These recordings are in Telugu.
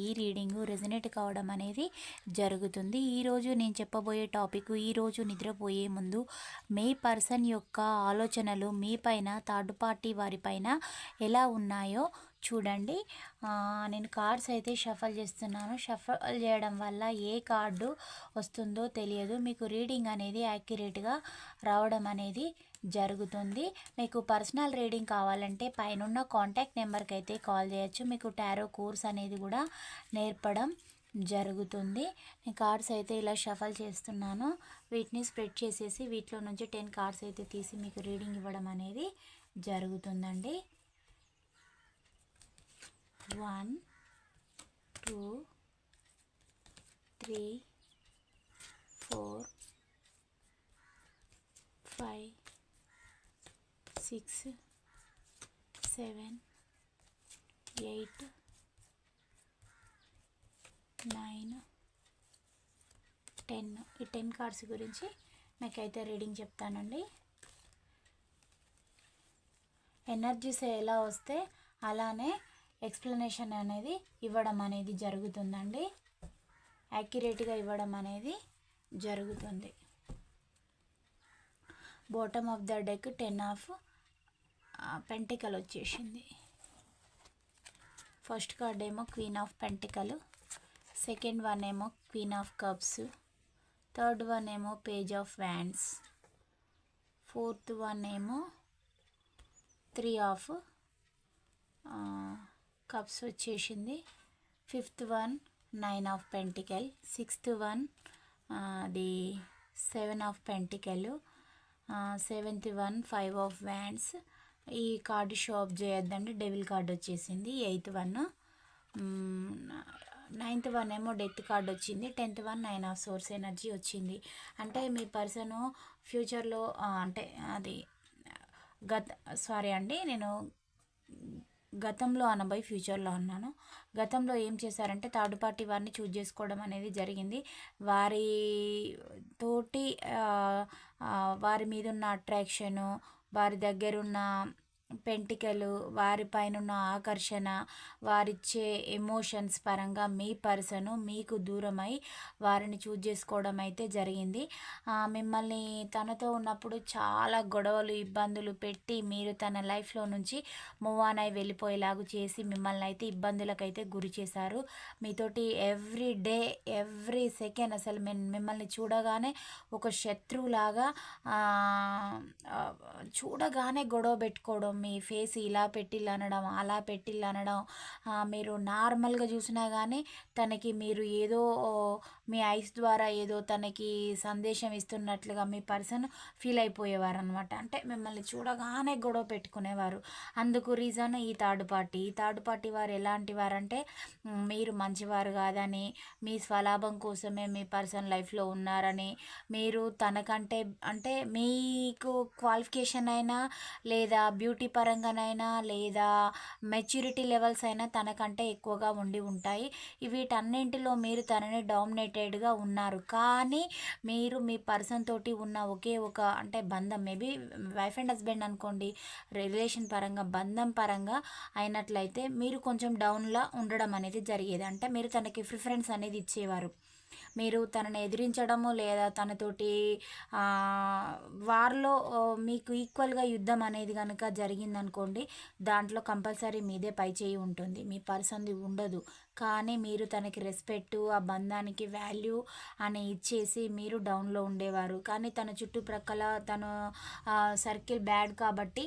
ఈ ఈ రీడింగ్ రెజనేట్ కావడం అనేది జరుగుతుంది. ఈరోజు నేను చెప్పబోయే టాపిక్ ఈరోజు నిద్రపోయే ముందు మీ పర్సన్ యొక్క ఆలోచనలు మీ పైన థర్డ్ పార్టీ వారిపైన ఎలా ఉన్నాయో చూడండి. నేను కార్డ్స్ అయితే షఫల్ చేస్తున్నాను. షఫల్ చేయడం వల్ల ఏ కార్డు వస్తుందో తెలియదు. మీకు రీడింగ్ అనేది యాక్యురేట్గా రావడం అనేది జరుగుతుంది. మీకు పర్సనల్ రీడింగ్ కావాలంటే పైన కాంటాక్ట్ నెంబర్కి అయితే కాల్ చేయొచ్చు. మీకు టారో కోర్స్ అనేది కూడా నేర్పడం జరుగుతుంది. నేను కార్డ్స్ అయితే ఇలా షఫల్ చేస్తున్నాను. వీటిని స్ప్రెడ్ చేసేసి వీటిలో నుంచి టెన్ కార్డ్స్ అయితే తీసి మీకు రీడింగ్ ఇవ్వడం అనేది జరుగుతుందండి. One two three four five six seven eight nine ten. ఈ టెన్ కార్డ్స్ గురించి నాకైతే రీడింగ్ చెప్తానండి. ఎనర్జీస్ ఎలా వస్తే అలానే ఎక్స్ప్లెనేషన్ అనేది ఇవ్వడం అనేది జరుగుతుందండి. యాక్యురేట్గా ఇవ్వడం అనేది జరుగుతుంది. Bottom of the deck ten of pentacle వచ్చేసింది. ఫస్ట్ కార్డ్ ఏమో queen of pentacle second one ఏమో queen of cups third one ఏమో page of wands fourth one ఏమో త్రీ ఆఫ్ కప్స్ వచ్చేసింది. Fifth one nine of pentacle sixth one అది seven of pentacle seventh one five of wands ఈ కార్డు షాప్ చేయొద్దండి. డెవిల్ కార్డు వచ్చేసింది. Eighth one. నైన్త్ వన్ ఏమో డెత్ కార్డ్ వచ్చింది. Tenth one nine of source energy వచ్చింది. అంటే మీ పర్సను ఫ్యూచర్లో అంటే అది గత సారీ అండి నేను గతంలో అనబోయి ఫ్యూచర్లో అన్నాను గతంలో ఏం చేశారంటే థర్డ్ పార్టీ వారిని చూజ్ చేసుకోవడం అనేది జరిగింది. వారి తోటి వారి మీద ఉన్న అట్రాక్షను వారి దగ్గరున్న పెంటికలు వారిపైన ఉన్న ఆకర్షణ వారిచ్చే ఎమోషన్స్ పరంగా మీ పర్సను మీకు దూరమై వారిని చూజ్ చేసుకోవడం అయితే జరిగింది. మిమ్మల్ని తనతో ఉన్నప్పుడు చాలా గొడవలు ఇబ్బందులు పెట్టి మీరు తన లైఫ్లో నుంచి మూవ్ ఆన్ అయి వెళ్ళిపోయేలాగా చేసి మిమ్మల్ని అయితే ఇబ్బందులకైతే గురి చేశారు. మీతోటి ఎవ్రీ డే ఎవ్రీ సెకండ్ అసలు మిమ్మల్ని చూడగానే ఒక శత్రువులాగా చూడగానే గొడవ పెట్టుకోవడం మీ ఫేస్ ఇలా పెట్టిల్లు అనడం అలా పెట్టిల్లు అనడం మీరు నార్మల్గా చూసినా కానీ తనకి మీరు ఏదో మీ ఐస్ ద్వారా ఏదో తనకి సందేశం ఇస్తున్నట్లుగా మీ పర్సన్ ఫీల్ అయిపోయేవారు అనమాట అంటే మిమ్మల్ని చూడగానే గొడవ పెట్టుకునేవారు. అందుకు రీజన్ ఈ థర్డ్ పార్టీ. ఈ థర్డ్ పార్టీ వారు ఎలాంటి వారంటే మీరు మంచివారు కాదని మీ స్వలాభం కోసమే మీ పర్సన్ లైఫ్లో ఉన్నారని మీరు తనకంటే అంటే మీకు క్వాలిఫికేషన్ అయినా లేదా బ్యూటీ పరంగానైనా లేదా మెచ్యూరిటీ లెవెల్స్ అయినా తనకంటే ఎక్కువగా ఉండి ఉంటాయి. వీటన్నింటిలో మీరు తనని డామినేటెడ్గా ఉన్నారు. కానీ మీరు మీ పర్సన్ తోటి ఉన్న ఒకే ఒక అంటే బంధం మేబీ వైఫ్ అండ్ హస్బెండ్ అనుకోండి రిలేషన్ పరంగా బంధం పరంగా అయినట్లయితే మీరు కొంచెం డౌన్లో ఉండడం అనేది జరిగేది. అంటే మీరు తనకి ప్రిఫరెన్స్ అనేది ఇచ్చేవారు. మీరు తనని ఎదిరించడము లేదా తనతోటి వారిలో మీకు ఈక్వల్గా యుద్ధం అనేది కనుక జరిగిందనుకోండి దాంట్లో కంపల్సరీ మీదే పై చేయి ఉంటుంది. మీ పర్సన్ది ఉండదు. కానీ మీరు తనకి రెస్పెక్ట్ ఆ బంధానికి వాల్యూ అని ఇచ్చేసి మీరు డౌన్లో ఉండేవారు. కానీ తన చుట్టుప్రక్కల తను సర్కిల్ బ్యాడ్ కాబట్టి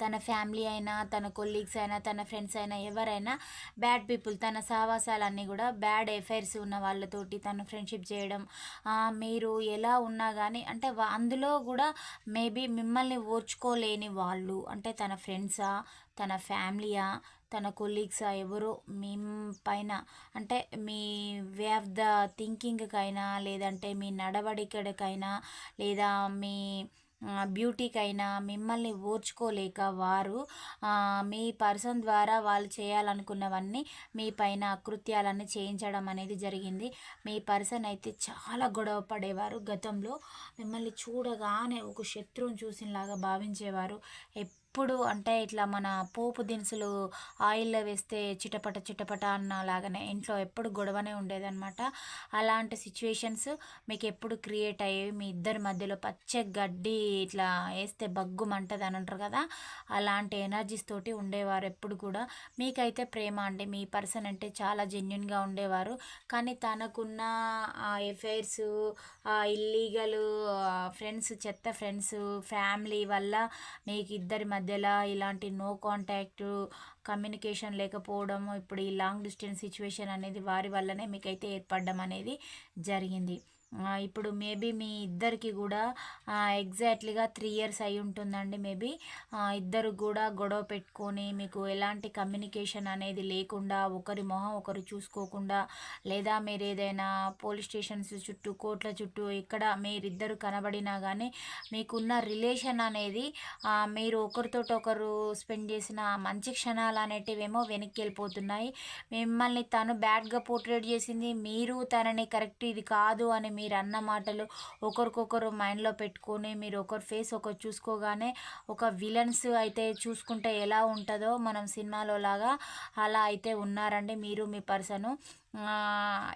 తన ఫ్యామిలీ అయినా తన కొలీగ్స్ అయినా తన ఫ్రెండ్స్ అయినా ఎవరైనా బ్యాడ్ పీపుల్ తన సావాసాలన్నీ కూడా బ్యాడ్ ఎఫైర్స్ ఉన్న వాళ్ళతోటి తను ఫ్రెండ్షిప్ చేయడం మీరు ఎలా ఉన్నా కానీ అంటే అందులో కూడా మేబీ మిమ్మల్ని ఓర్చుకోలేని వాళ్ళు అంటే తన ఫ్రెండ్సా తన ఫ్యామిలీయా తన కొలీగ్స్ ఎవరో మీ పైన అంటే మీ వే ఆఫ్ ద థింకింగ్కైనా లేదంటే మీ నడవడికడికైనా లేదా మీ బ్యూటీకైనా మిమ్మల్ని ఓర్చుకోలేక వారు మీ పర్సన్ ద్వారా వాళ్ళు చేయాలనుకున్నవన్నీ మీ పైన అకృత్యాలన్నీ చేయించడం అనేది జరిగింది. మీ పర్సన్ అయితే చాలా గొడవ పడేవారు. గతంలో మిమ్మల్ని చూడగానే ఒక శత్రువుని చూసినలాగా భావించేవారు. ఎప్పుడు అంటే ఇట్లా మన పోపు దినుసులు ఆయిల్లో వేస్తే చిటపట చిటపట అన్న లాగానే ఇంట్లో ఎప్పుడు గొడవనే ఉండేదన్నమాట. అలాంటి సిచ్యువేషన్స్ మీకు ఎప్పుడు క్రియేట్ అయ్యేవి? మీ ఇద్దరి మధ్యలో పచ్చ గడ్డి ఇట్లా వేస్తే బగ్గుమంటది అని అంటారు కదా అలాంటి ఎనర్జీస్ తోటి ఉండేవారు ఎప్పుడు కూడా. మీకైతే ప్రేమ అంటే మీ పర్సన్ అంటే చాలా జెన్యున్గా ఉండేవారు. కానీ తనకున్న ఎఫైర్స్ ఇల్లీగల్ ఫ్రెండ్స్ చెత్త ఫ్రెండ్స్ ఫ్యామిలీ వల్ల మీకు ఇద్దరి మధ్య మధ్యలో ఇలాంటి నో కాంటాక్ట్ కమ్యూనికేషన్ లేకపోవడం ఇప్పుడు ఈ లాంగ్ డిస్టెన్స్ సిచ్యువేషన్ అనేది వారి వల్లనే మీకైతే ఏర్పడడం అనేది జరిగింది. ఇప్పుడు మేబీ మీ ఇద్దరికి కూడా ఎగ్జాక్ట్లీగా త్రీ ఇయర్స్ అయి ఉంటుందండి మేబీ. ఇద్దరు కూడా గొడవ పెట్టుకొని మీకు ఎలాంటి కమ్యూనికేషన్ అనేది లేకుండా ఒకరి మొహం ఒకరు చూసుకోకుండా లేదా మీరు ఏదైనా పోలీస్ స్టేషన్స్ చుట్టూ కోర్టుల చుట్టూ ఇక్కడ మీరిద్దరు కనబడినా కానీ మీకున్న రిలేషన్ అనేది మీరు ఒకరితో ఒకరు స్పెండ్ చేసిన మంచి క్షణాలు అనేటివేమో వెనక్కి వెళ్ళిపోతున్నాయి. మిమ్మల్ని తను బ్యాడ్గా పోర్ట్రేట్ చేసింది మీరు తనని కరెక్ట్ ఇది కాదు అని మీరు అన్న మాటలు ఒకరికొకరు మైండ్లో పెట్టుకొని మీరు ఒకరి ఫేస్ ఒకరు చూసుకోగానే ఒక విలన్స్ అయితే చూసుకుంటే ఎలా ఉంటుందో మనం సినిమాలో లాగా అలా అయితే ఉన్నారండి మీరు మీ పర్సను.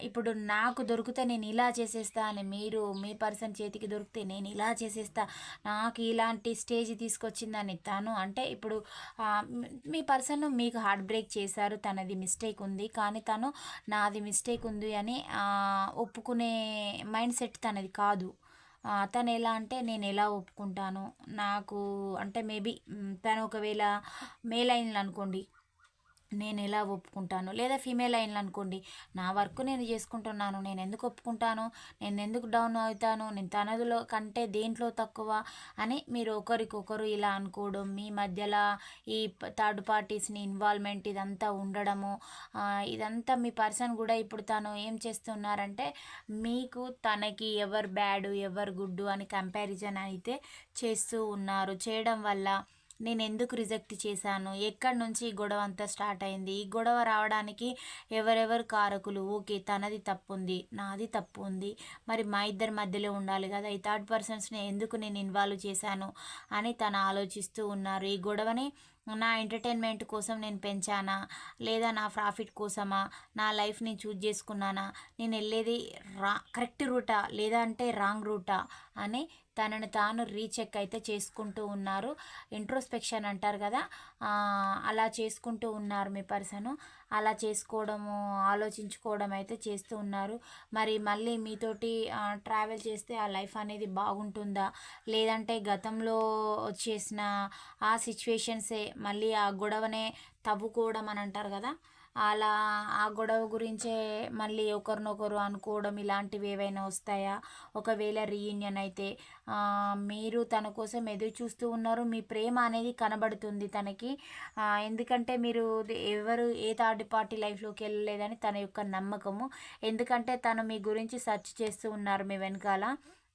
ఇప్పుడు నాకు దొరికితే నేను ఇలా చేసేస్తా అని మీరు మీ పర్సన్ చేతికి దొరికితే నేను ఇలా చేసేస్తా నాకు ఇలాంటి స్టేజ్ తీసుకొచ్చిందని తను అంటే ఇప్పుడు మీ పర్సన్ మీకు హార్ట్ బ్రేక్ చేశారు తనది మిస్టేక్ ఉంది కానీ తను నాది మిస్టేక్ ఉంది అని ఒప్పుకునే మైండ్ సెట్ తనది కాదు. తను ఎలా అంటే నేను ఎలా ఒప్పుకుంటాను నాకు అంటే మేబీ తను ఒకవేళ మేల్ అయింది అనుకోండి నేను ఎలా ఒప్పుకుంటాను? లేదా ఫీమేల్ అయినలు అనుకోండి నా వర్క్ నేను చేసుకుంటున్నాను నేను ఎందుకు ఒప్పుకుంటాను? నేను ఎందుకు డౌన్ అవుతాను? నేను తనదులో కంటే దేంట్లో తక్కువ? అని మీరు ఒకరికొకరు ఇలా అనుకోవడం మీ మధ్యలో ఈ థర్డ్ పార్టీస్ని ఇన్వాల్వ్మెంట్ ఇదంతా ఉండడము ఇదంతా మీ పర్సన్ కూడా ఇప్పుడు తను ఏం చేస్తున్నారంటే మీకు తనకి ఎవరు బ్యాడ్ ఎవరు గుడ్డు అని కంపారిజన్ అయితే చేస్తూ ఉన్నారు. చేయడం వల్ల నేను ఎందుకు రిజెక్ట్ చేశాను? ఎక్కడి నుంచి ఈ గొడవ అంతా స్టార్ట్ అయింది? ఈ గొడవ రావడానికి ఎవరెవరు కారకులు? ఓకే తనది తప్పు ఉంది నాది తప్పు ఉంది మరి మా ఇద్దరి మధ్యలో ఉండాలి కదా. ఈ థర్డ్ పర్సన్స్ని ఎందుకు నేను ఇన్వాల్వ్ చేశాను అని తను ఆలోచిస్తూ ఉన్నారు. ఈ గొడవని నా ఎంటర్టైన్మెంట్ కోసం నేను పెంచానా? లేదా నా ప్రాఫిట్ కోసమా? నా లైఫ్ని చూజ్ చేసుకున్నానా? నేను వెళ్ళేది రా కరెక్ట్ రూటా? లేదా అంటే రాంగ్ రూటా? అని తనని తాను రీచెక్ అయితే చేసుకుంటూ ఉన్నారు. ఇంట్రోస్పెక్షన్ అంటారు కదా. అలా చేసుకుంటూ ఉన్నారు మీ పర్సన్. అలా చేసుకోవడము ఆలోచించుకోవడం అయితే చేస్తూ ఉన్నారు. మరి మళ్ళీ మీతోటి ట్రావెల్ చేస్తే ఆ లైఫ్ అనేది బాగుంటుందా? లేదంటే గతంలో వచ్చేసిన ఆ సిచ్యువేషన్సే మళ్ళీ ఆ గొడవనే తవ్వుకోవడం అని అంటారు కదా. అలా ఆ గొడవ గురించే మళ్ళీ ఒకరినొకరు అనుకోవడం ఇలాంటివి ఏవైనా వస్తాయా? ఒకవేళ రీయూనియన్ అయితే మీరు తన కోసం ఎదురు చూస్తూ ఉన్నారు మీ ప్రేమ అనేది కనబడుతుంది తనకి. ఎందుకంటే మీరు ఎవరు ఏ థర్డ్ పార్టీ లైఫ్లోకి వెళ్ళలేదని తన యొక్క నమ్మకము. ఎందుకంటే తను మీ గురించి సెర్చ్ చేస్తూ ఉన్నారు మీ వెనకాల.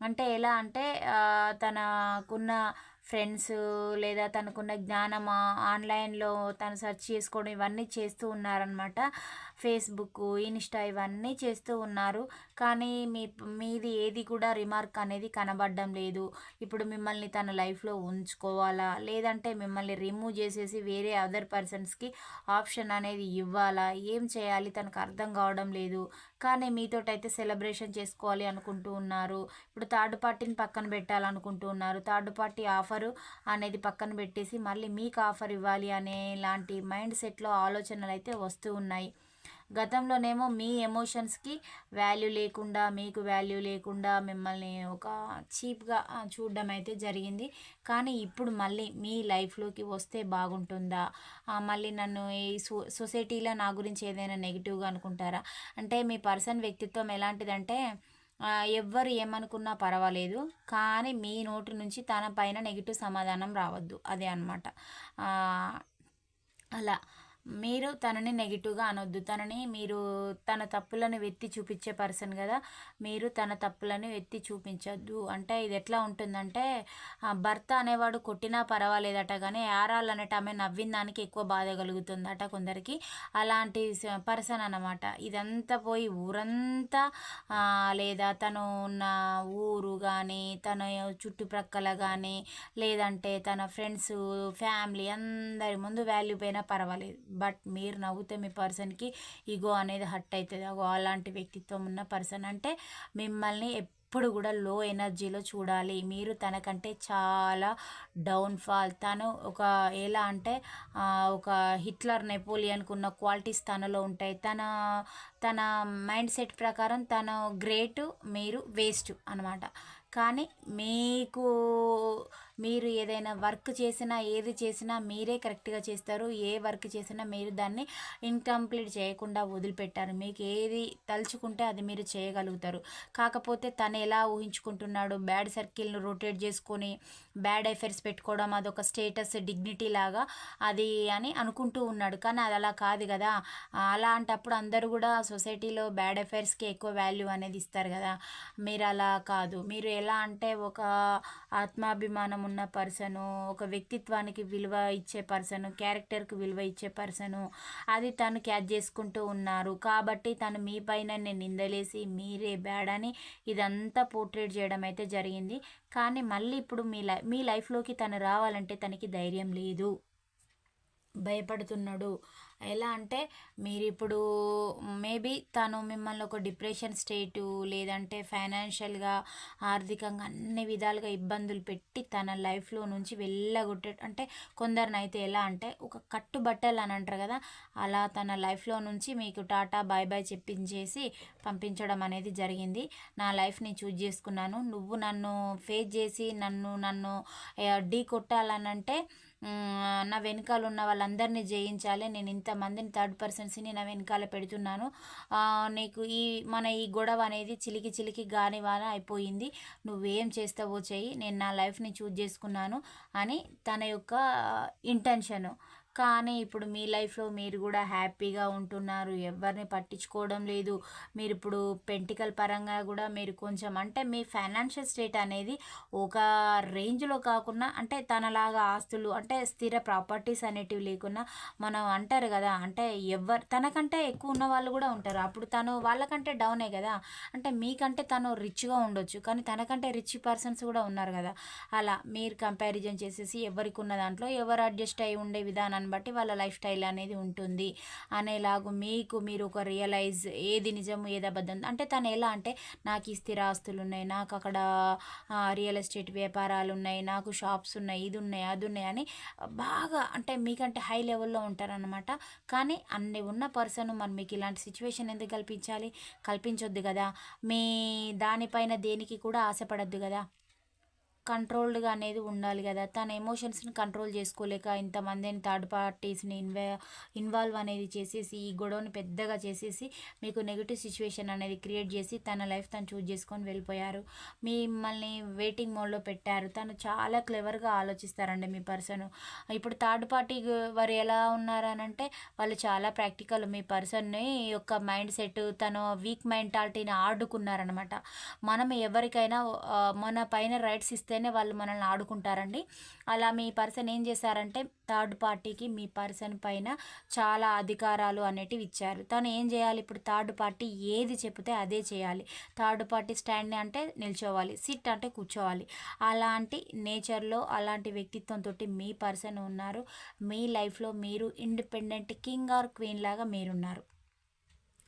అంటే ఎలా అంటే తనకున్న ఫ్రెండ్స్ లేదా తనకున్న జ్ఞానమా ఆన్లైన్లో తను సెర్చ్ చేసుకోవడం ఇవన్నీ చేస్తూ ఉన్నారనమాట ఫేస్బుక్ ఇన్స్టా ఇవన్నీ చేస్తూ ఉన్నారు. కానీ మీ మీది ఏది కూడా రిమార్క్ అనేది కనబడడం లేదు. ఇప్పుడు మిమ్మల్ని తన లైఫ్లో ఉంచుకోవాలా? లేదంటే మిమ్మల్ని రిమూవ్ చేసేసి వేరే అదర్ పర్సన్స్కి ఆప్షన్ అనేది ఇవ్వాలా? ఏం చేయాలి? తనకు అర్థం కావడం లేదు. కానీ మీతోటైతే సెలబ్రేషన్ చేసుకోవాలి అనుకుంటూ ఉన్నారు. ఇప్పుడు థర్డ్ పార్టీని పక్కన పెట్టాలనుకుంటూ ఉన్నారు. థర్డ్ పార్టీ ఆఫరు అనేది పక్కన పెట్టేసి మళ్ళీ మీకు ఆఫర్ ఇవ్వాలి అనే లాంటి మైండ్ సెట్లో ఆలోచనలు అయితే వస్తూ ఉన్నాయి. గతంలోనేమో మీ ఎమోషన్స్కి వాల్యూ లేకుండా మీకు వాల్యూ లేకుండా మిమ్మల్ని ఒక చీప్గా చూడడం అయితే జరిగింది. కానీ ఇప్పుడు మళ్ళీ మీ లైఫ్లోకి వస్తే బాగుంటుందా? మళ్ళీ నన్ను ఈ సొసైటీలో నా గురించి ఏదైనా నెగిటివ్గా అనుకుంటారా? అంటే మీ పర్సన్ వ్యక్తిత్వం ఎలాంటిదంటే ఎవ్వరు ఏమనుకున్నా పర్వాలేదు కానీ మీ నోటి నుంచి తన పైన నెగిటివ్ సమాధానం రావద్దు. అదే అనమాట అలా. మీరు తనని నెగిటివ్గా అనొద్దు. తనని మీరు తన తప్పులను వెత్తి చూపించే పర్సన్ కదా. మీరు తన తప్పులను ఎత్తి చూపించొద్దు. అంటే ఇది ఎట్లా ఉంటుందంటే భర్త అనేవాడు కొట్టినా పర్వాలేదట కానీ యారాలు అనేట ఆమె నవ్విన దానికి ఎక్కువ బాధ కలుగుతుందట కొందరికి. అలాంటి పర్సన్ అన్నమాట. ఇదంతా పోయి ఊరంతా లేదా తను ఉన్న ఊరు కానీ తన చుట్టుప్రక్కల కానీ లేదంటే తన ఫ్రెండ్స్ ఫ్యామిలీ అందరి ముందు వాల్యూ పోయినా పర్వాలేదు. బట్ మీరు నవ్వుతే మీ పర్సన్కి ఈగో అనేది హట్ అవుతుంది. అగో అలాంటి వ్యక్తిత్వం ఉన్న పర్సన్ అంటే మిమ్మల్ని ఎప్పుడు కూడా లో ఎనర్జీలో చూడాలి. మీరు తనకంటే చాలా డౌన్ఫాల్. తను ఒక ఎలా అంటే ఒక హిట్లర్ నెపోలియన్కు ఉన్న క్వాలిటీస్ తనలో ఉంటాయి. తన తన మైండ్ సెట్ ప్రకారం తను గ్రేట్ మీరు వేస్ట్ అనమాట కానీ మీకు మీరు ఏదైనా వర్క్ చేసినా ఏది చేసినా మీరే కరెక్ట్గా చేస్తారు. ఏ వర్క్ చేసినా మీరు దాన్ని ఇన్కంప్లీట్ చేయకుండా వదిలిపెట్టారు. మీకు ఏది తలుచుకుంటే అది మీరు చేయగలుగుతారు. కాకపోతే తను ఎలా ఊహించుకుంటున్నాడు? బ్యాడ్ సర్కిల్ను రొటేట్ చేసుకొని బ్యాడ్ ఎఫైర్స్ పెట్టుకోవడం అదొక స్టేటస్ డిగ్నిటీ లాగా అది అని అనుకుంటూ ఉన్నాడు. కానీ అది అలా కాదు కదా. అలాంటప్పుడు అందరూ కూడా సొసైటీలో బ్యాడ్ ఎఫైర్స్కి ఎక్కువ వాల్యూ అనేది ఇస్తారు కదా. మీరు అలా కాదు. మీరు ఎలా అంటే ఒక ఆత్మాభిమానం ఉన్న పర్సను ఒక వ్యక్తిత్వానికి విలువ ఇచ్చే పర్సను క్యారెక్టర్కి విలువ ఇచ్చే పర్సను అది తను క్యాచ్ చేసుకుంటూ ఉన్నారు. కాబట్టి తను మీ పైన నేను నిందలేసి మీరే బ్యాడ్ అని ఇదంతా పోర్ట్రేట్ చేయడం అయితే జరిగింది. కానీ మళ్ళీ ఇప్పుడు మీ లై మీ లైఫ్లోకి తను రావాలంటే తనకి ధైర్యం లేదు. భయపడుతున్నాడు. ఎలా అంటే మీరు ఇప్పుడు మేబీ తను మిమ్మల్ని ఒక డిప్రెషన్ స్టేటు లేదంటే ఫైనాన్షియల్గా ఆర్థికంగా అన్ని విధాలుగా ఇబ్బందులు పెట్టి తన లైఫ్లో నుంచి వెళ్ళగొట్టే అంటే కొందరినైతే ఎలా అంటే ఒక కట్టుబట్టలు అని అంటారు కదా అలా తన లైఫ్లో నుంచి మీకు టాటా బాయ్ బాయ్ చెప్పించేసి పంపించడం అనేది జరిగింది. నా లైఫ్ని చూజ్ చేసుకున్నాను. నువ్వు నన్ను ఫేస్ చేసి నన్ను నన్ను ఢీ కొట్టాలనంటే అంటే నా వెనకాల ఉన్న వాళ్ళందరినీ జయించాలి. నేను ఇంతమందిని థర్డ్ పర్సన్స్ని నా వెనకాల పెడుతున్నాను. నీకు ఈ మన ఈ గొడవ అనేది చిలికి చిలికి గానివాన అయిపోయింది. నువ్వేం చేస్తావో చెయ్యి. నేను నా లైఫ్ని చూజ్ చేసుకున్నాను అని తన యొక్క ఇంటెన్షను కానీ ఇప్పుడు మీ లైఫ్లో మీరు కూడా హ్యాపీగా ఉంటున్నారు. ఎవరిని పట్టించుకోవడం లేదు. మీరు ఇప్పుడు పెంటికల్ పరంగా కూడా మీరు కొంచెం అంటే మీ ఫైనాన్షియల్ స్టేట్ అనేది ఒక రేంజ్లో కాకుండా అంటే తనలాగా ఆస్తులు అంటే స్థిర ప్రాపర్టీస్ అనేటివి లేకుండా మనం అంటారు కదా అంటే ఎవరు తనకంటే ఎక్కువ ఉన్న వాళ్ళు కూడా ఉంటారు. అప్పుడు తను వాళ్ళకంటే డౌనే కదా. అంటే మీకంటే తను రిచ్గా ఉండొచ్చు. కానీ తనకంటే రిచ్ పర్సన్స్ కూడా ఉన్నారు కదా. అలా మీరు కంపారిజన్ చేసేసి ఎవరికి ఉన్న దాంట్లో ఎవరు అడ్జస్ట్ అయి ఉండే దాన్ని బట్టి వాళ్ళ లైఫ్ స్టైల్ అనేది ఉంటుంది. అనేలాగు మీకు మీరు ఒక రియలైజ్ ఏది నిజం ఏది అబద్ధం అంటే తను ఎలా అంటే నాకు ఈ స్థిర ఆస్తులు ఉన్నాయి నాకు అక్కడ రియల్ ఎస్టేట్ వ్యాపారాలు ఉన్నాయి నాకు షాప్స్ ఉన్నాయి ఇది ఉన్నాయి అది ఉన్నాయి అని బాగా అంటే మీకంటే హై లెవెల్లో ఉంటారనమాట కానీ అన్ని ఉన్న పర్సన్ మరి మీకు ఇలాంటి సిచ్యువేషన్ ఎందుకు కల్పించాలి? కల్పించొద్దు కదా. మీ దానిపైన దేనికి కూడా ఆశపడద్దు కదా. కంట్రోల్డ్గా అనేది ఉండాలి కదా. తన ఎమోషన్స్ని కంట్రోల్ చేసుకోలేక ఇంతమందిని థర్డ్ పార్టీస్ని ఇన్వా ఇన్వాల్వ్ అనేది చేసేసి ఈ గొడవని పెద్దగా చేసేసి మీకు నెగిటివ్ సిచ్యువేషన్ అనేది క్రియేట్ చేసి తన లైఫ్ తను చూజ్ చేసుకొని వెళ్ళిపోయారు. మిమ్మల్ని వెయిటింగ్ మోడ్లో పెట్టారు. తను చాలా క్లెవర్గా ఆలోచిస్తారండి మీ పర్సన్. ఇప్పుడు థర్డ్ పార్టీ వారు ఎలా ఉన్నారనంటే వాళ్ళు చాలా ప్రాక్టికల్. మీ పర్సన్ని యొక్క మైండ్ సెట్ తన వీక్ మెంటాలిటీని ఆడుకున్నారనమాట. మనం ఎవరికైనా మన పైన రైట్స్ ఇస్తే ఇస్తేనే వాళ్ళు మనల్ని ఆడుకుంటారండి. అలా మీ పర్సన్ ఏం చేశారంటే థర్డ్ పార్టీకి మీ పర్సన్ పైన చాలా అధికారాలు అనేటివి ఇచ్చారు. తను ఏం చేయాలి? ఇప్పుడు థర్డ్ పార్టీ ఏది చెప్తే అదే చేయాలి. థర్డ్ పార్టీ స్టాండ్ అంటే నిల్చోవాలి. సిట్ అంటే కూర్చోవాలి. అలాంటి నేచర్లో అలాంటి వ్యక్తిత్వంతో మీ పర్సన్ ఉన్నారు. మీ లైఫ్లో మీరు ఇండిపెండెంట్ కింగ్ ఆర్ క్వీన్ లాగా మీరున్నారు.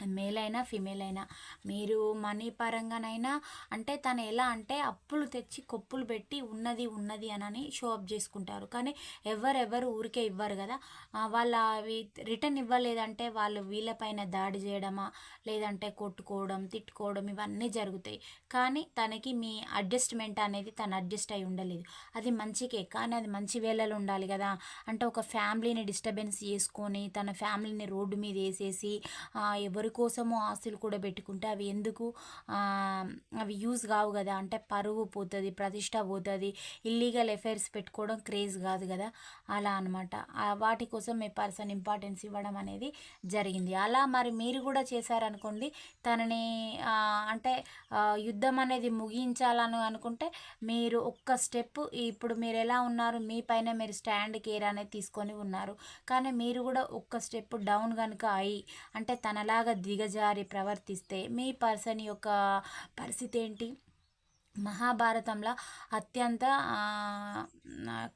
మేల్ అయినా ఫిమేల్ అయినా మీరు మనీ పరంగానైనా అంటే తను ఎలా అంటే అప్పులు తెచ్చి కొప్పులు పెట్టి ఉన్నది ఉన్నది అని షో అప్ చేసుకుంటారు. కానీ ఎవరెవరు ఊరికే ఇవ్వరు కదా. వాళ్ళ అవి రిటర్న్ ఇవ్వలేదంటే వాళ్ళు వీళ్ళపైన దాడి చేయడమా లేదంటే కొట్టుకోవడం తిట్టుకోవడం ఇవన్నీ జరుగుతాయి. కానీ తనకి మీ అడ్జస్ట్మెంట్ అనేది తను అడ్జస్ట్ అయి ఉండలేదు. అది మంచికే కానీ అది మంచి వేళలో ఉండాలి కదా. అంటే ఒక ఫ్యామిలీని డిస్టర్బెన్స్ చేసుకొని తన ఫ్యామిలీని రోడ్డు మీద వేసేసి ఎవరు ఎవరి కోసమో ఆస్తులు కూడా పెట్టుకుంటే అవి ఎందుకు అవి యూజ్ కావు కదా. అంటే పరువు పోతుంది ప్రతిష్ట పోతుంది ఇల్లీగల్ ఎఫైర్స్ పెట్టుకోవడం క్రేజ్ కాదు కదా. అలా అనమాట వాటి కోసం మీ పర్సన్ ఇంపార్టెన్స్ ఇవ్వడం అనేది జరిగింది. అలా మరి మీరు కూడా చేశారనుకోండి తనని అంటే యుద్ధం అనేది ముగించాలని అనుకుంటే మీరు ఒక్క స్టెప్ ఇప్పుడు మీరు ఎలా ఉన్నారు మీ పైన మీరు స్టాండ్ కేర్ అనేది తీసుకొని ఉన్నారు. కానీ మీరు కూడా ఒక్క స్టెప్ డౌన్ కనుక అయ్యి అంటే తనలాగా దిగజారి ప్రవర్తిస్తే మీ పర్సన్ యొక్క పరిస్థితి ఏంటి? మహాభారతంలో అత్యంత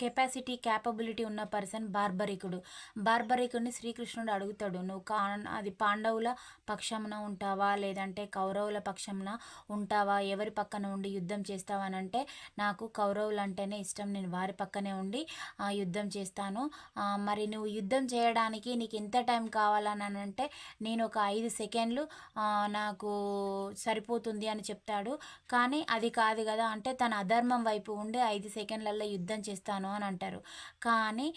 కెపాసిటీ క్యాపబిలిటీ ఉన్న పర్సన్ బార్బరికుడు. బార్బరికుడిని శ్రీకృష్ణుడు అడుగుతాడు నువ్వు కా అది పాండవుల పక్షమున ఉంటావా? లేదంటే కౌరవుల పక్షమున ఉంటావా? ఎవరి పక్కన ఉండి యుద్ధం చేస్తావనంటే నాకు కౌరవులు అంటేనే ఇష్టం నేను వారి పక్కనే ఉండి యుద్ధం చేస్తాను. మరి నువ్వు యుద్ధం చేయడానికి నీకు ఎంత టైం కావాలని అంటే నేను ఒక ఐదు సెకండ్లు నాకు సరిపోతుంది అని చెప్తాడు. కానీ అది కాదు కదా అంటే తన అధర్మం వైపు ఉండి ఐదు సెకండ్లలో యుద్ధం చేస్తాను అని అంటారు. కానీ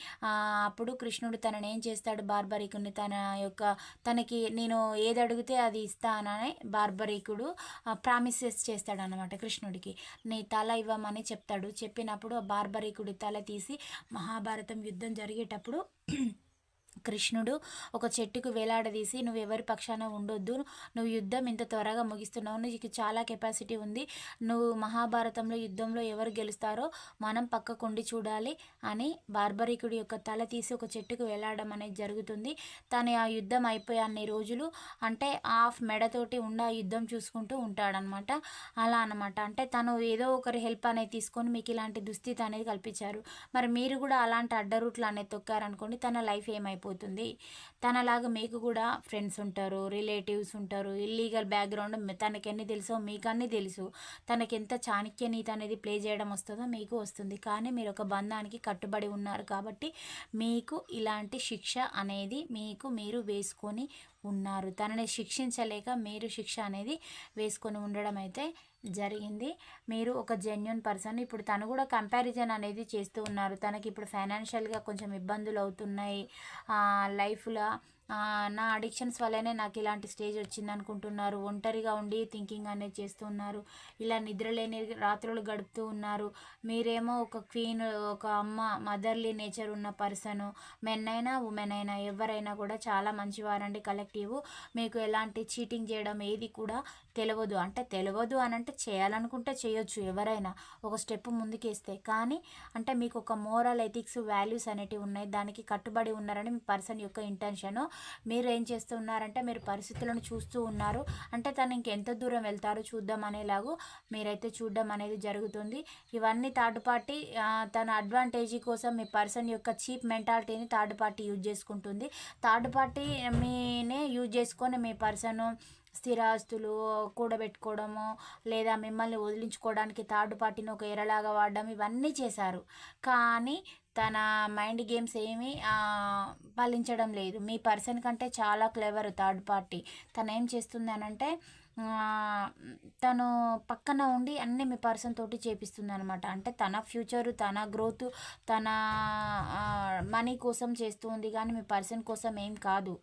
అప్పుడు కృష్ణుడు తనని ఏం చేస్తాడు? బార్బరికుని తన యొక్క తనకి నేను ఏది అడిగితే అది ఇస్తానని బార్బరికుడు ప్రామిసెస్ చేస్తాడు అనమాట కృష్ణుడికి. నీ తల ఇవ్వమని చెప్తాడు. చెప్పినప్పుడు ఆ బార్బరికుడి తల తీసి మహాభారతం యుద్ధం జరిగేటప్పుడు కృష్ణుడు ఒక చెట్టుకు వేలాడదీసి నువ్వు ఎవరి పక్షాన ఉండొద్దు నువ్వు యుద్ధం ఇంత త్వరగా ముగిస్తున్నావు నీకు చాలా కెపాసిటీ ఉంది నువ్వు మహాభారతంలో యుద్ధంలో ఎవరు గెలుస్తారో మనం పక్కకుండి చూడాలి అని బార్బరికుడి యొక్క తల తీసి ఒక చెట్టుకు వేలాడడం అనేది జరుగుతుంది. తను ఆ యుద్ధం అయిపోయే అన్ని రోజులు అంటే హాఫ్ మెడతోటి ఉండి ఆ యుద్ధం చూసుకుంటూ ఉంటాడనమాట. అలా అనమాట. అంటే తను ఏదో ఒకరి హెల్ప్ అనేది తీసుకొని మీకు ఇలాంటి దుస్థితి అనేది కల్పించారు. మరి మీరు కూడా అలాంటి అడ్డరూట్లు అనేది తొక్కారనుకోండి తన లైఫ్ ఏమైపోతుంది? తనలాగా మీకు కూడా ఫ్రెండ్స్ ఉంటారు రిలేటివ్స్ ఉంటారు ఇల్లీగల్ బ్యాక్గ్రౌండ్ తనకెన్ని తెలుసో మీకు అన్ని తెలుసు. తనకి ఎంత చాణక్య నీతి అనేది ప్లే చేయడం వస్తుందో మీకు వస్తుంది. కానీ మీరు ఒక బంధానికి కట్టుబడి ఉన్నారు కాబట్టి మీకు ఇలాంటి శిక్ష అనేది మీకు మీరు వేసుకొని ఉన్నారు. తనని శిక్షించలేక మీరు శిక్ష అనేది వేసుకొని ఉండడం అయితే జరిగింది. మీరు ఒక జెన్యున్ పర్సన్ ఇప్పుడు తను కూడా కంపారిజన్ అనేది చేస్తూ ఉన్నారు. తనకి ఇప్పుడు ఫైనాన్షియల్గా కొంచెం ఇబ్బందులు అవుతున్నాయి. లైఫ్లో నా అడిక్షన్స్ వల్లనే నాకు ఇలాంటి స్టేజ్ వచ్చింది అనుకుంటున్నారు ఒంటరిగా ఉండి థింకింగ్ అనేది చేస్తున్నారు. ఇలా నిద్రలేని రాత్రులు గడుపుతూ ఉన్నారు. మీరేమో ఒక క్వీన్ ఒక అమ్మ మదర్లీ నేచర్ ఉన్న పర్సన్ మెన్ అయినా ఉమెన్ అయినా ఎవరైనా కూడా చాలా మంచివారండి. కలెక్టివ్ మీకు ఎలాంటి చీటింగ్ చేయడం ఏది కూడా తెలియదు అంటే తెలియదు అని అంటే చేయాలనుకుంటే చేయొచ్చు ఎవరైనా. ఒక స్టెప్ ముందుకేస్తే. కానీ అంటే మీకు ఒక మోరల్ ఎథిక్స్ వాల్యూస్ అనేటివి ఉన్నాయి. దానికి కట్టుబడి ఉన్నారని మీ పర్సన్ యొక్క ఇంటెన్షన్. మీరు ఏం చేస్తున్నారంటే మీరు పరిస్థితులను చూస్తూ ఉన్నారు. అంటే తను ఇంకెంత దూరం వెళ్తారో చూద్దాం అనేలాగు మీరైతే చూడడం అనేది జరుగుతుంది. ఇవన్నీ థర్డ్ పార్టీ తన అడ్వాంటేజీ కోసం మీ పర్సన్ యొక్క చీప్ మెంటాలిటీని థర్డ్ పార్టీ యూజ్ చేసుకుంటుంది. థర్డ్ పార్టీ మీనే యూజ్ చేసుకొని మీ పర్సన్ స్థిరాస్తులు కూడబెట్టుకోవడము లేదా మిమ్మల్ని వదిలించుకోవడానికి థర్డ్ పార్టీని ఒక ఎరలాగా వాడడం ఇవన్నీ చేశారు. కానీ తన మైండ్ గేమ్స్ ఏమీ పాలించడం ఫలించడం లేదు. మీ పర్సన్ కంటే చాలా క్లెవర్ థర్డ్ పార్టీ. తను ఏం చేస్తుంది అని అంటే తను పక్కన ఉండి అన్ని మీ పర్సన్ తోటి చేపిస్తుంది అనమాట అంటే తన ఫ్యూచర్ తన గ్రోత్ తన మనీ కోసం చేస్తుంది కానీ మీ పర్సన్ కోసం ఏం కాదు.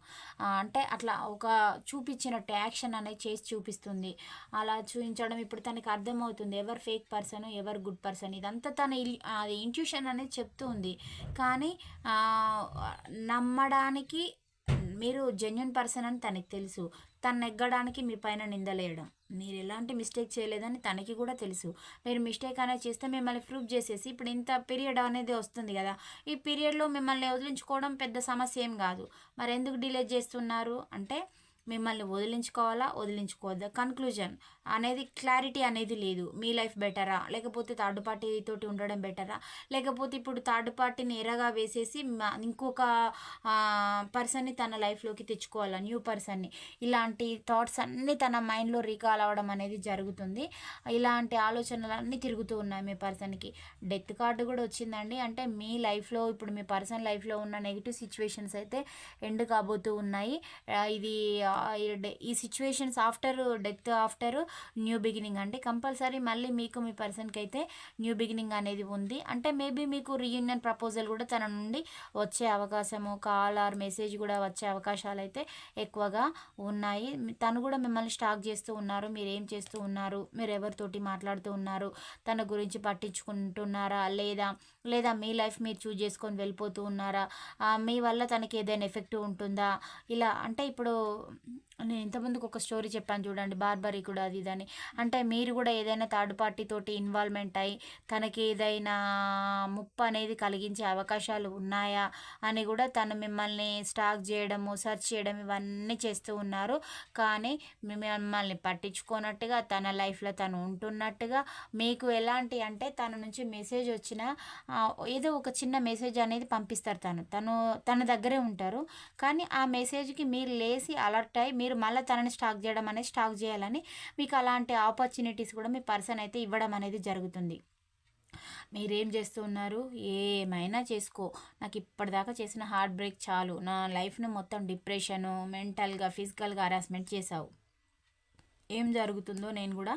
అంటే అట్లా ఒక చూపించినట్టు యాక్షన్ అనేది చేసి చూపిస్తుంది. అలా చూపించడం ఇప్పుడు తనకి అర్థమవుతుంది. ఎవరు ఫేక్ పర్సన్ ఎవరు గుడ్ పర్సన్. ఇదంతా తన అది ఇంట్యూషన్ అనేది చెప్తుంది కానీ నమ్మడానికి మీరు జెన్యున్ పర్సన్ అని తనకి తెలుసు. తను నెగ్గడానికి మీ పైన నిందలేయడం మీరు ఎలాంటి మిస్టేక్ చేయలేదని తనకి కూడా తెలుసు. మీరు మిస్టేక్ అనేది చేస్తే మిమ్మల్ని ప్రూవ్ చేసేసి ఇప్పుడు ఇంత పీరియడ్ అనేది వస్తుంది కదా. ఈ పీరియడ్లో మిమ్మల్ని వదిలించుకోవడం పెద్ద సమస్య ఏం కాదు. మరి ఎందుకు డిలే చేస్తున్నారు? అంటే మిమ్మల్ని వదిలించుకోవాలా? వదిలించుకోవద్దా? కన్క్లూజన్ అనేది క్లారిటీ అనేది లేదు. మీ లైఫ్ బెటరా లేకపోతే థర్డ్ పార్టీ తోటి ఉండడం బెటరా లేకపోతే ఇప్పుడు థర్డ్ పార్టీని ఎరగా వేసేసి మ- ఇంకొక పర్సన్ని తన లైఫ్లోకి తెచ్చుకోవాలా? న్యూ పర్సన్ని ఇలాంటి థాట్స్ అన్నీ తన మైండ్లో రీకాల్ అవ్వడం అనేది జరుగుతుంది. ఇలాంటి ఆలోచనలు అన్నీ తిరుగుతూ ఉన్నాయి మీ పర్సన్కి డెత్ కార్డు కూడా వచ్చిందండి. అంటే మీ లైఫ్లో ఇప్పుడు మీ పర్సన్ లైఫ్లో ఉన్న నెగిటివ్ సిచ్యువేషన్స్ అయితే ఎండ్ కాబోతూ ఉన్నాయి. ఇది ఈ situations after death after new beginning. అంటే కంపల్సరీ మళ్ళీ మీకు మీ పర్సన్కి అయితే న్యూ బిగినింగ్ అనేది ఉంది. అంటే మేబీ మీకు రీయూనియన్ ప్రపోజల్ కూడా తన నుండి వచ్చే అవకాశము కాల్ ఆర్ మెసేజ్ కూడా వచ్చే అవకాశాలు అయితే ఎక్కువగా ఉన్నాయి. తను కూడా మిమ్మల్ని స్టాక్ చేస్తూ ఉన్నారు. మీరు ఏం చేస్తూ ఉన్నారు? మీరు ఎవరితోటి మాట్లాడుతూ ఉన్నారు? తన గురించి పట్టించుకుంటున్నారా? లేదా లేదా మీ లైఫ్ మీరు చూజ్ చేసుకొని వెళ్ళిపోతూ ఉన్నారా? మీ వల్ల తనకి ఏదైనా ఎఫెక్ట్ ఉంటుందా? ఇలా అంటే ఇప్పుడు నేను ఇంతమందికి ఒక స్టోరీ చెప్పాను చూడండి బార్బరీ కూడా అది ఇదని. అంటే మీరు కూడా ఏదైనా థర్డ్ పార్టీ తోటి ఇన్వాల్వ్మెంట్ అయ్యి తనకి ఏదైనా ముప్పు అనేది కలిగించే అవకాశాలు ఉన్నాయా అని కూడా తను మిమ్మల్ని స్టాక్ చేయడము సెర్చ్ చేయడం ఇవన్నీ చేస్తూ ఉన్నారు. కానీ మిమ్మల్ని పట్టించుకోనట్టుగా తన లైఫ్లో తను ఉంటున్నట్టుగా మీకు ఎలాంటి అంటే తన నుంచి మెసేజ్ వచ్చిన ఏదో ఒక చిన్న మెసేజ్ అనేది పంపిస్తారు తను. తను తన దగ్గరే ఉంటారు. కానీ ఆ మెసేజ్కి మీరు లేచి అలర్ట్ అయ్యి మీరు మీరు మళ్ళీ తనని స్టాక్ చేయడం అనేది స్టాక్ చేయాలని మీకు అలాంటి ఆపర్చునిటీస్ కూడా మీ పర్సన్ అయితే ఇవ్వడం అనేది జరుగుతుంది. మీరేం చేస్తూ ఉన్నారు? ఏమైనా చేసుకో. నాకు ఇప్పటిదాకా చేసిన హార్ట్ బ్రేక్ చాలు. నా లైఫ్ను మొత్తం డిప్రెషను మెంటల్గా ఫిజికల్గా హరాస్మెంట్ చేసావు ఏం జరుగుతుందో నేను కూడా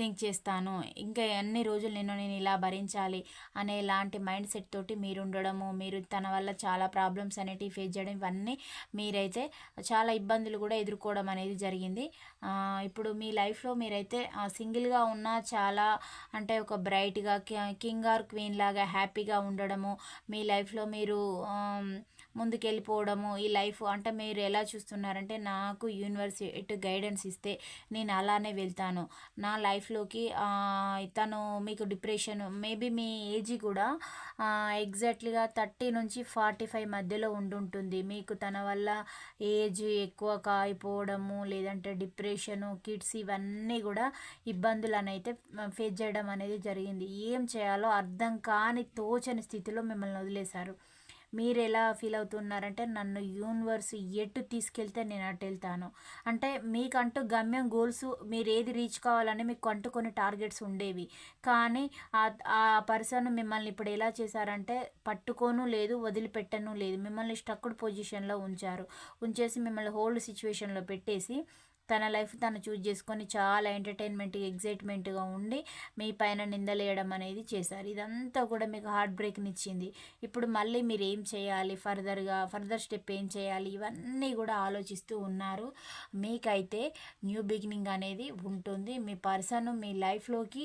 థింక్ చేస్తాను. ఇంకా ఎన్ని రోజులు నేను నేను ఇలా భరించాలి అనే ఇలాంటి మైండ్ సెట్ తోటి మీరు ఉండడము మీరు తన వల్ల చాలా ప్రాబ్లమ్స్ అనేటివి ఫేస్ చేయడం ఇవన్నీ మీరైతే చాలా ఇబ్బందులు కూడా ఎదుర్కోవడం అనేది జరిగింది. ఇప్పుడు మీ లైఫ్లో మీరైతే సింగిల్గా ఉన్న చాలా అంటే ఒక బ్రైట్గా కింగ్ ఆర్ క్వీన్ లాగా హ్యాపీగా ఉండడము మీ లైఫ్లో మీరు ముందుకెళ్ళిపోవడము ఈ లైఫ్ అంటే మీరు ఎలా చూస్తున్నారంటే నాకు యూనివర్స్ ఎటు గైడెన్స్ ఇస్తే నేను అలానే వెళ్తాను. నా లైఫ్లోకి తను మీకు డిప్రెషన్ మేబీ మీ ఏజ్ కూడా ఎగ్జాక్ట్లీగా థర్టీ నుంచి ఫార్టీ ఫైవ్ మధ్యలో ఉండుంటుంది. మీకు తన వల్ల ఏజ్ ఎక్కువ కాయిపోవడము లేదంటే డిప్రెషను కిడ్స్ ఇవన్నీ కూడా ఇబ్బందులు అయితే ఫేస్ చేయడం అనేది జరిగింది. ఏం చేయాలో అర్థం కాని తోచని స్థితిలో మిమ్మల్ని వదిలేశారు. మీరు ఎలా ఫీల్ అవుతున్నారంటే నన్ను యూనివర్స్ ఎటు తీసుకెళ్తే నేను అటు వెళ్తాను. అంటే మీకంటూ గమ్యం గోల్స్ మీరు ఏది రీచ్ కావాలని మీకు అంటూ కొన్ని టార్గెట్స్ ఉండేవి. కానీ ఆ పర్సన్ మిమ్మల్ని ఇప్పుడు ఎలా చేశారంటే పట్టుకోను లేదు వదిలిపెట్టను లేదు. మిమ్మల్ని స్టక్డ్ పొజిషన్లో ఉంచారు. ఉంచేసి మిమ్మల్ని హోల్డ్ సిచ్యువేషన్లో పెట్టేసి తన లైఫ్ తను చూజ్ చేసుకొని చాలా ఎంటర్టైన్మెంట్ ఎగ్జైట్మెంట్గా ఉండి మీ పైన నిందలేయడం అనేది చేశారు. ఇదంతా కూడా మీకు హార్ట్ బ్రేక్ని ఇచ్చింది ఇప్పుడు మళ్ళీ మీరు ఏం చేయాలి? ఫర్దర్గా ఫర్దర్ స్టెప్ ఏం చేయాలి? ఇవన్నీ కూడా ఆలోచిస్తూ ఉన్నారు. మీకైతే న్యూ బిగినింగ్ అనేది ఉంటుంది. మీ పర్సన్ మీ లైఫ్లోకి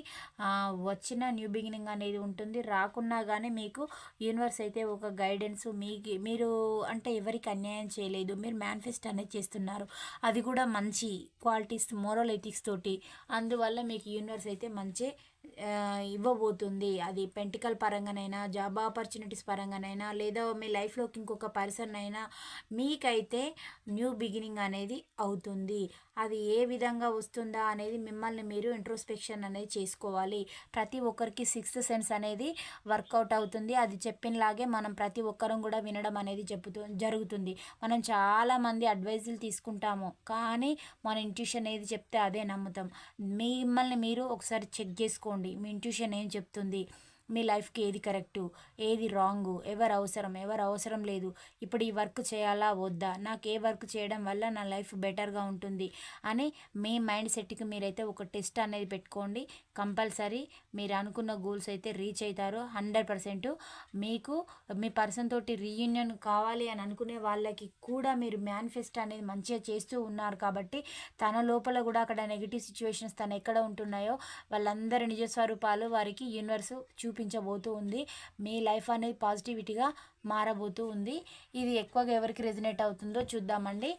వచ్చిన న్యూ బిగినింగ్ అనేది ఉంటుంది. రాకున్నా కానీ మీకు యూనివర్స్ అయితే ఒక గైడెన్స్. మీకు మీరు అంటే ఎవరికి అన్యాయం చేయలేదు. మీరు మేనిఫెస్ట్ అనేది చేస్తున్నారు. అది కూడా మంచి క్వాలిటీస్ మోరల్ ఎథిక్స్ తోటి అందువల్ల మీకు యూనివర్స్ అయితే మంచి ఇవ్వబోతుంది. అది పెంటికల్ పరంగానైనా జాబ్ ఆపర్చునిటీస్ పరంగానైనా లేదా మీ లైఫ్లోకి ఇంకొక పర్సన్ అయినా మీకైతే న్యూ బిగినింగ్ అనేది అవుతుంది. అది ఏ విధంగా వస్తుందా అనేది మిమ్మల్ని మీరు ఇంట్రోస్పెక్షన్ అనేది చేసుకోవాలి. ప్రతి ఒక్కరికి సిక్స్త్ సెన్స్ అనేది వర్కౌట్ అవుతుంది. అది చెప్పినలాగే మనం ప్రతి ఒక్కరం కూడా వినడం అనేది చెబుతూ జరుగుతుంది. మనం చాలామంది అడ్వైజులు తీసుకుంటాము. కానీ మన ఇంట్యూషన్ ఏది చెప్తే అదే నమ్ముతాం. మిమ్మల్ని మీరు ఒకసారి చెక్ చేసుకోండి. మీ ఇంట్యూషన్ ఏం చెప్తుంది? మీ లైఫ్కి ఏది కరెక్టు ఏది రాంగు ఎవరు అవసరం ఎవరు అవసరం లేదు. ఇప్పుడు ఈ వర్క్ చేయాలా వద్దా? నాకు ఏ వర్క్ చేయడం వల్ల నా లైఫ్ బెటర్గా ఉంటుంది అని మీ మైండ్ సెట్కి మీరైతే ఒక టెస్ట్ అనేది పెట్టుకోండి. కంపల్సరీ మీరు అనుకున్న గోల్స్ అయితే రీచ్ అవుతారు హండ్రెడ్ పర్సెంట్ మీకు మీ పర్సన్ తోటి రీయూనియన్ కావాలి అని అనుకునే వాళ్ళకి కూడా మీరు మేనిఫెస్ట్ అనేది మంచిగా చేస్తూ ఉన్నారు కాబట్టి తన లోపల కూడా అక్కడ నెగిటివ్ సిచ్యువేషన్స్ తను ఎక్కడ ఉంటున్నాయో వాళ్ళందరి నిజస్వరూపాలు వారికి యూనివర్స్ చూ చూపించబోతూ ఉంది. మీ లైఫ్ అనేది పాజిటివిటీగా మారబోతూ ఉంది. ఇది ఎక్కువగా ఎవరికి రెజినేట్ అవుతుందో చూద్దామండి.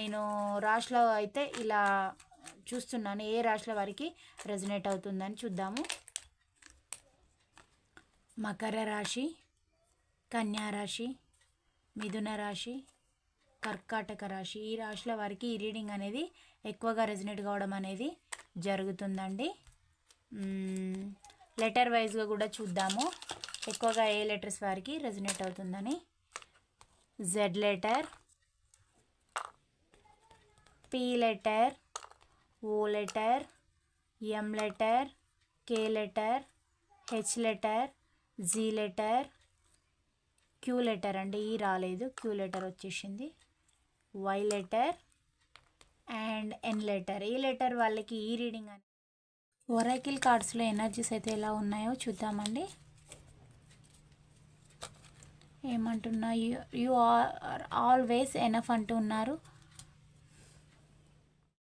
నేను రాశిలో అయితే ఇలా చూస్తున్నాను. ఏ రాశుల వారికి రెజినేట్ అవుతుందని చూద్దాము. మకర రాశి కన్యా రాశి మిథున రాశి కర్కాటక రాశి. ఈ రాశుల వారికి ఈ రీడింగ్ అనేది ఎక్కువగా రెజినేట్ కావడం అనేది జరుగుతుందండి. లెటర్ వైజ్గా కూడా చూద్దాము. ఎక్కువగా ఏ లెటర్స్ వారికి రెజినేట్ అవుతుందని. Z letter P letter O letter M letter K letter H letter G letter Q letter అండి. ఈ రాలేదు. క్యూ లెటర్ వచ్చేసింది. Y letter and N letter. ఈ లెటర్ వాళ్ళకి ఈ రీడింగ్ అని ఒరాకిల్ కార్డ్స్లో ఎనర్జీస్ అయితే ఎలా ఉన్నాయో చూద్దామండి. ఏమంటున్నా you you are always enough అంటున్నారు